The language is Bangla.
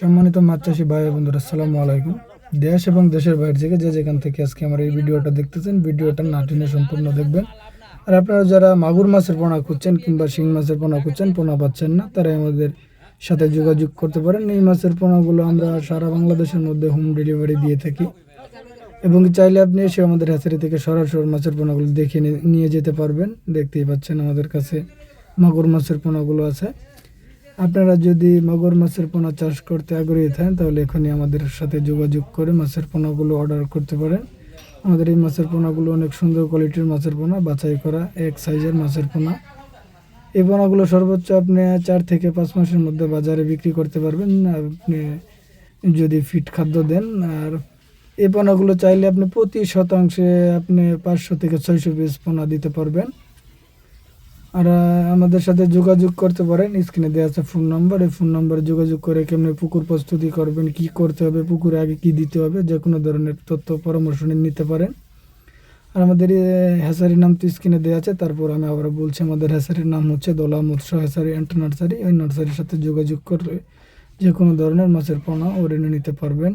সম্মানিত মাছ চাষি ভাই বন্ধুরা, আসসালামু আলাইকুম। দেশ এবং দেশের বাইরে থেকে যে যেখান থেকে আজকে আমার এই ভিডিওটা দেখতেছেন, ভিডিওটা না টেনে সম্পূর্ণ দেখবেন। আর আপনারা যারা মাগুর মাছের পোনা খুঁজছেন কিংবা শিং মাছের পোনা খুঁজছেন, পোনা পাচ্ছেন না, তারা আমাদের সাথে যোগাযোগ করতে পারেন। এই মাছের পোনাগুলো আমরা সারা বাংলাদেশের মধ্যে হোম ডেলিভারি দিয়ে থাকি। এবং চাইলে আপনি এসে আমাদের হ্যাচারি থেকে সরাসরি মাছের পোনাগুলো দেখে নিয়ে যেতে পারবেন। দেখতেই পাচ্ছেন আমাদের কাছে মাগুর মাছের পোনাগুলো আছে। আপনারা যদি মগর মাছের পোনা চাষ করতে আগ্রহী থাকেন, তাহলে এখনই আমাদের সাথে যোগাযোগ করে মাছের পোনাগুলো অর্ডার করতে পারেন। আমাদের এই মাছের পোনাগুলো অনেক সুন্দর কোয়ালিটির মাছের পোনা, বাছাই করা এক সাইজের মাছের পোনা। এই পোনাগুলো সর্বোচ্চ আপনি চার থেকে পাঁচ মাসের মধ্যে বাজারে বিক্রি করতে পারবেন। আপনি যদি ফিট খাদ্য দেন, আর এই পোনাগুলো চাইলে আপনি প্রতি শতাংশে আপনি পাঁচশো থেকে ছয়শো পিস পোনা দিতে পারবেন। আর আমাদের সাথে যোগাযোগ করতে পারেন। স্ক্রিনে দেওয়া আছে ফোন নাম্বার। এই ফোন নাম্বারে যোগাযোগ করে কেমনি পুকুর প্রস্তুতি করবেন, কি করতে হবে, পুকুরে আগে কি দিতে হবে যে কোনো ধরনের তথ্য, পরামর্শ নিতে পারেন। আর আমাদের হ্যাসারির নাম তো স্ক্রিনে দেওয়া আছে। তারপর আমি আবার বলছি, আমাদের হ্যাসারির নাম হচ্ছে দোলা মৎস্য হ্যাসারি অ্যান্ড নার্সারি। ওই নার্সারির সাথে যোগাযোগ করে যে কোনো ধরনের মাছের পোনা ওরে নিতে পারবেন।